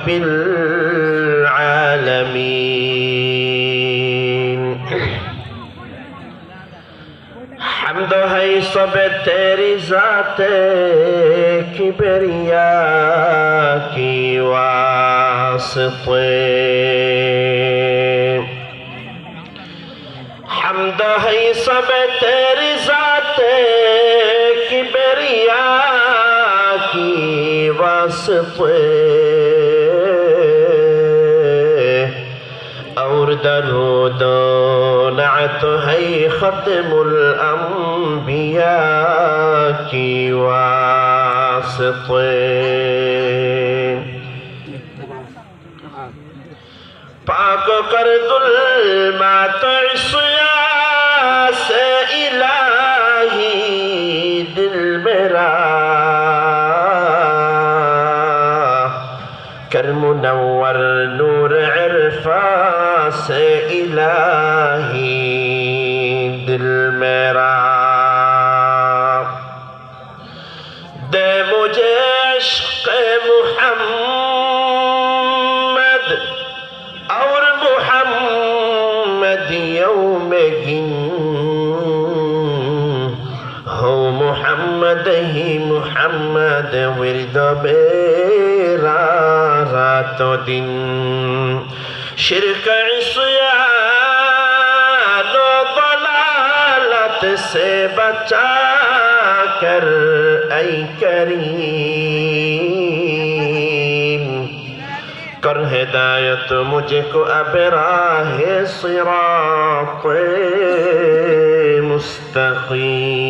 رب العالمين. حمد ہے سب تیری ذات کبریا کی واسطے حمد ہے سب تیری ذات کبریا کی واسطے درود نعت ہے ختم الانبیاء کی واسطے پاک کر ظلمات عصیا سے الہی دل میرا पास इलाही दिल मेरा दे मुझे इश्क मुहम्मद और मुहम्मद यौम गिन हो محمد ही محمد विरद मेरा रातों दिन শিরক عصیان و ضلالت سے بچا کر ای کریم کر ہدایت مجھ کو اب راہ صراط مستقیم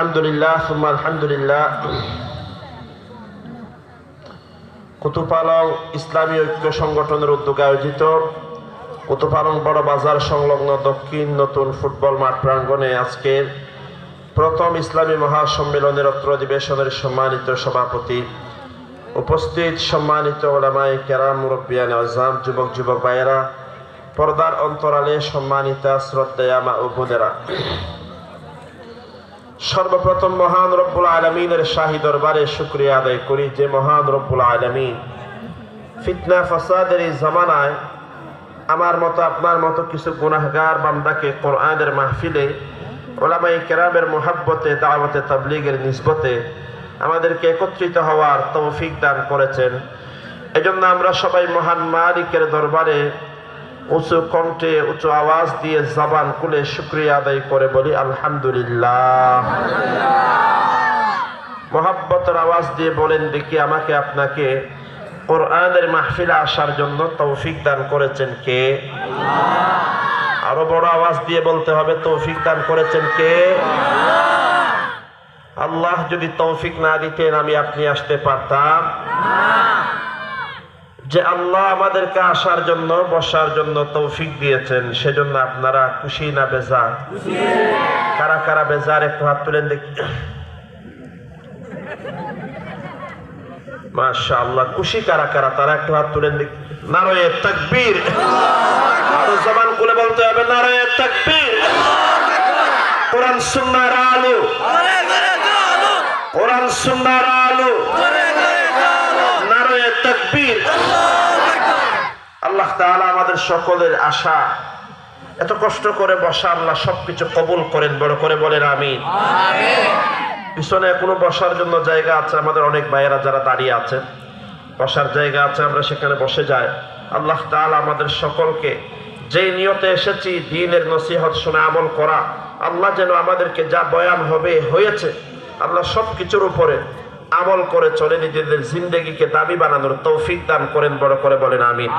আলহামদুলিল্লাহ, সুম্মা আলহামদুলিল্লাহ। কুতুপালং ইসলামী ঐক্য সংগঠনের উদ্যোগে আয়োজিত কুতুপালং বড় বাজার সংলগ্ন দক্ষিণ নতুন ফুটবল মাঠ প্রাঙ্গণে আজকের প্রথম ইসলামী মহাসম্মেলনের অত্র অধিবেশনের সম্মানিত সভাপতি, উপস্থিত সম্মানিত ওলামাই কেরাম মুরব্বিয়ান আজাম যুবক যুবক ভাইয়েরা, পর্দার অন্তরালে সম্মানিতা, শ্রদ্ধেয়া মা ও বোনেরা। সর্বপ্রথম মহান রব্বুল আলমিনের শাহী দরবারে শুক্রিয়া আদায় করি যে মহান রব্বুল আলমিন ফিতনা ফাসাদের এই জামানায় আমার মতো আপনার মতো কিছু গুনাহগার বান্দাকে কোরআনের মাহফিলে ওলামাই কেরামের মোহাব্বতে, দাওয়াতে, তাবলিগের নিসবতে আমাদেরকে একত্রিত হওয়ার তৌফিক দান করেছেন। এজন্য আমরা সবাই মহান মালিকের দরবারে উঁচু কণ্ঠে উঁচু আওয়াজ দিয়ে জবান খুলে শুক্রিয়া আদায় করে বলি, আলহামদুলিল্লাহ। মোহাব্বতের আওয়াজ দিয়ে বলেন, দেখি আমাকে আপনাকে কোরআনের মাহফিলে আসার জন্য তৌফিক দান করেছেন কে? আরও বড় আওয়াজ দিয়ে বলতে হবে, তৌফিক দান করেছেন কে? আল্লাহ যদি তৌফিক না দিতেন, আমি আপনি আসতে পারতাম। যে আল্লাহ আমাদেরকে আসার জন্য, বসার জন্য তৌফিক দিয়েছেন, সেজন্য আপনারা খুশি না বেজার কারা কারা বেজার, একটু হাত তুলেন দেখি। মাশা আল্লাহ খুশি কারা কারা, তারা একটু হাত তুলেন দেখি। নারয়ে তাকবীর। আরও জবান বলতে হবে, নারয়ে তাকবীর। কোরআন সুন্নাহর আলো। কোরআন সুন্নাহর আলো নারয়ে তাকবীর আল্লাহ তাআলা আমাদের সকলের আশা। এত কষ্ট করে বসা আল্লাহ সবকিছু কবুল করেন বড় করে বলেন আমি পিছনে কোনো বসার জন্য জায়গা আছে আমাদের অনেক ভাইয়েরা যারা দাঁড়িয়ে আছেন বসার জায়গা আছে আমরা সেখানে বসে যাই। আল্লাহ তাআলা আমাদের সকলকে যে নিয়তে এসেছি দিনের নসিহত শুনে আমল করা। আল্লাহ যেন আমাদেরকে যা বয়ান হবে হয়েছে আল্লাহ সব কিছুর উপরে আমল করে চলে নিজেদের জিন্দগিকে দাবি বানানোর তৌফিক দান করেন বড় করে বলেন আমিন।